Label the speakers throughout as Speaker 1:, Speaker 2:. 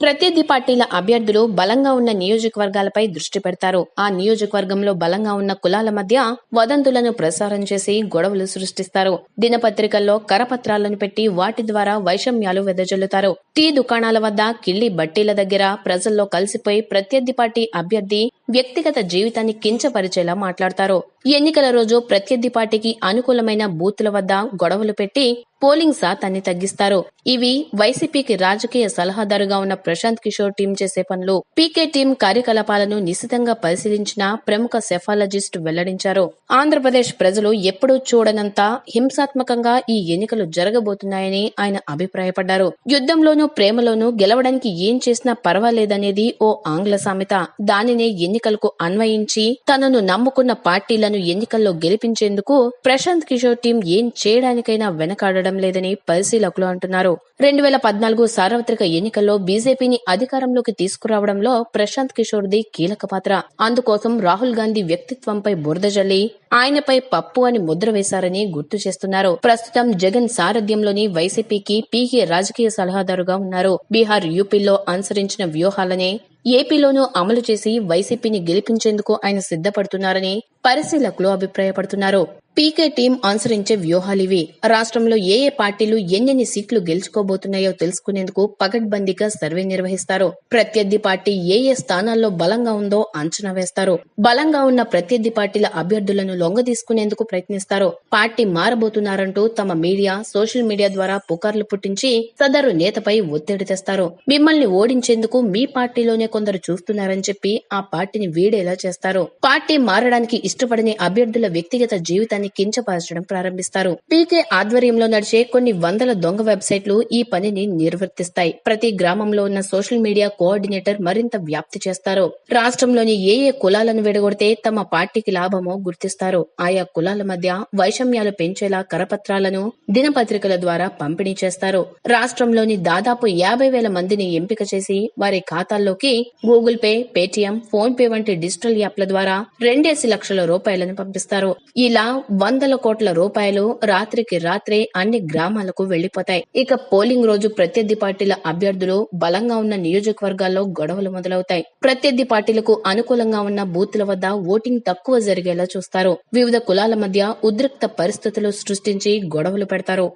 Speaker 1: ప్రత్యర్థి పార్టీల అభ్యర్థులు బలంగా ఉన్న నియోజకవర్గాలపై దృష్టి పెడతారు. ఆ నియోజకవర్గంలో బలంగా ఉన్న కులాల మధ్య వదంతులను ప్రసారం చేసి గొడవలు సృష్టిస్తారు. దినపత్రికల్లో కరపత్రాలను పెట్టి వాటి ద్వారా వైషమ్యాలు వెదజల్లుతారు. టీ దుకాణాల వద్ద కిళ్ళి బట్టీల దగ్గర ప్రజల్లో కలిసిపోయి ప్రత్యర్థి పార్టీ అభ్యర్థి వ్యక్తిగత జీవితాన్ని కించపరిచేలా మాట్లాడతారు. ఎన్నికల రోజు ప్రత్యర్థి పార్టీకి అనుకూలమైన బూతుల వద్ద గొడవలు పెట్టి పోలింగ్ శాతాన్ని తగ్గిస్తారు. ఇవి వైసీపీకి రాజకీయ సలహాదారుగా ఉన్న ప్రశాంత్ కిషోర్ టీం చేసే పనులు. పీకే టీం కార్యకలాపాలను నిశితంగా పరిశీలించిన ప్రముఖ సెఫాలజిస్ట్ వెల్లడించారు. ఆంధ్రప్రదేశ్ ప్రజలు ఎప్పుడూ చూడనంత హింసాత్మకంగా ఈ ఎన్నికలు జరగబోతున్నాయని ఆయన అభిప్రాయపడ్డారు. యుద్ధంలోనూ ప్రేమలోనూ గెలవడానికి ఏం చేసినా పర్వాలేదనేది ఓ ఆంగ్ల సామెత. దానినే ఎన్నికలకు అన్వయించి తనను నమ్ముకున్న పార్టీలను ఎన్నికల్లో గెలిపించేందుకు ప్రశాంత్ కిషోర్ టీం ఏం చేయడానికైనా వెనకాడడం లేదని పరిశీలకులు అంటున్నారు. రెండు వేల పద్నాలుగు సార్వత్రిక ఎన్నికల్లో బీజేపీని అధికారంలోకి తీసుకురావడంలో ప్రశాంత్ కిషోర్ ది కీలక పాత్ర. అందుకోసం రాహుల్ గాంధీ వ్యక్తిత్వంపై బురద జల్లి ఆయనపై పప్పు అని ముద్ర వేశారని గుర్తు చేస్తున్నారు. ప్రస్తుతం జగన్ సారథ్యంలోని వైసీపీకి పీకే రాజకీయ సలహాదారుగా ఉన్నారు. బీహార్ యూపీలో అనుసరించిన వ్యూహాలనే ఏపీలోనూ అమలు చేసి వైసీపీని గెలిపించేందుకు ఆయన సిద్ధపడుతున్నారని పరిశీలకులు అభిప్రాయపడుతున్నారు. పీకే టీం అనుసరించే వ్యూహాలివి రాష్ట్రంలో ఏ ఏ పార్టీలు ఎన్నెన్ని సీట్లు గెలుచుకోబోతున్నాయో తెలుసుకునేందుకు పకడ్బందీగా సర్వే నిర్వహిస్తారు. ప్రత్యర్థి పార్టీ ఏ ఏ స్థానాల్లో బలంగా ఉందో అంచనా వేస్తారు. బలంగా ఉన్న ప్రత్యర్థి పార్టీల అభ్యర్థులను లొంగ తీసుకునేందుకు ప్రయత్నిస్తారు. పార్టీ మారబోతున్నారంటూ తమ మీడియా సోషల్ మీడియా ద్వారా పుకార్లు పుట్టించి సదరు నేతపై ఒత్తిడి తెస్తారు. మిమ్మల్ని ఓడించేందుకు మీ పార్టీలోనే కొందరు చూస్తున్నారని చెప్పి ఆ పార్టీని వీడేలా చేస్తారు. పార్టీ మారడానికి ఇష్టపడని అభ్యర్థుల వ్యక్తిగత జీవితాన్ని కించపరచడం ప్రారంభిస్తారు. పీకే ఆధ్వర్యంలో నడిచే కొన్ని వందల దొంగ వెబ్సైట్లు ఈ పనిని నిర్వర్తిస్తాయి. ప్రతి గ్రామంలో ఉన్న సోషల్ మీడియా కోఆర్డినేటర్ మరింత వ్యాప్తి చేస్తారు. రాష్ట్రంలోని ఏ ఏ కులాలను విడగొడితే తమ పార్టీకి లాభమో గుర్తిస్తారు. ఆయా కులాల మధ్య వైషమ్యాలు పెంచేలా కరపత్రాలను దినపత్రికల ద్వారా పంపిణీ చేస్తారు. రాష్ట్రంలోని దాదాపు యాభై వేల మందిని ఎంపిక చేసి వారి ఖాతాల్లోకి Google Pay Paytm PhonePe వంటి డిజిటల్ యాప్ల ద్వారా రెండేసి లక్షల రూపాయలను పంపిస్తారు. ఇలా వందల కోట్ల రూపాయలు రాత్రికి రాత్రే అన్ని గ్రామాలకు వెళ్ళిపోతాయి ఇక పోలింగ్ రోజు ప్రత్యర్థి పార్టీల అభ్యర్థులు బలంగా ఉన్న నియోజకవర్గాల్లో గొడవలు మొదలవుతాయి. ప్రత్యర్థి పార్టీలకు అనుకూలంగా ఉన్న బూత్ల వద్ద ఓటింగ్ తక్కువ జరిగేలా చూస్తారు. వివిధ కులాల మధ్య ఉద్రిక్త పరిస్థితులు సృష్టించి గొడవలు పెడతారు.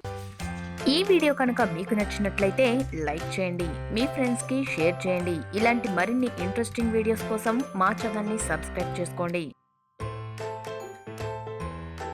Speaker 2: ఈ వీడియో కనుక మీకు నచ్చినట్లయితే లైక్ చేయండి మీ ఫ్రెండ్స్కి షేర్ చేయండి. ఇలాంటి మరిన్ని ఇంట్రెస్టింగ్ వీడియోస్ కోసం మా ఛానల్ని సబ్స్క్రైబ్ చేసుకోండి.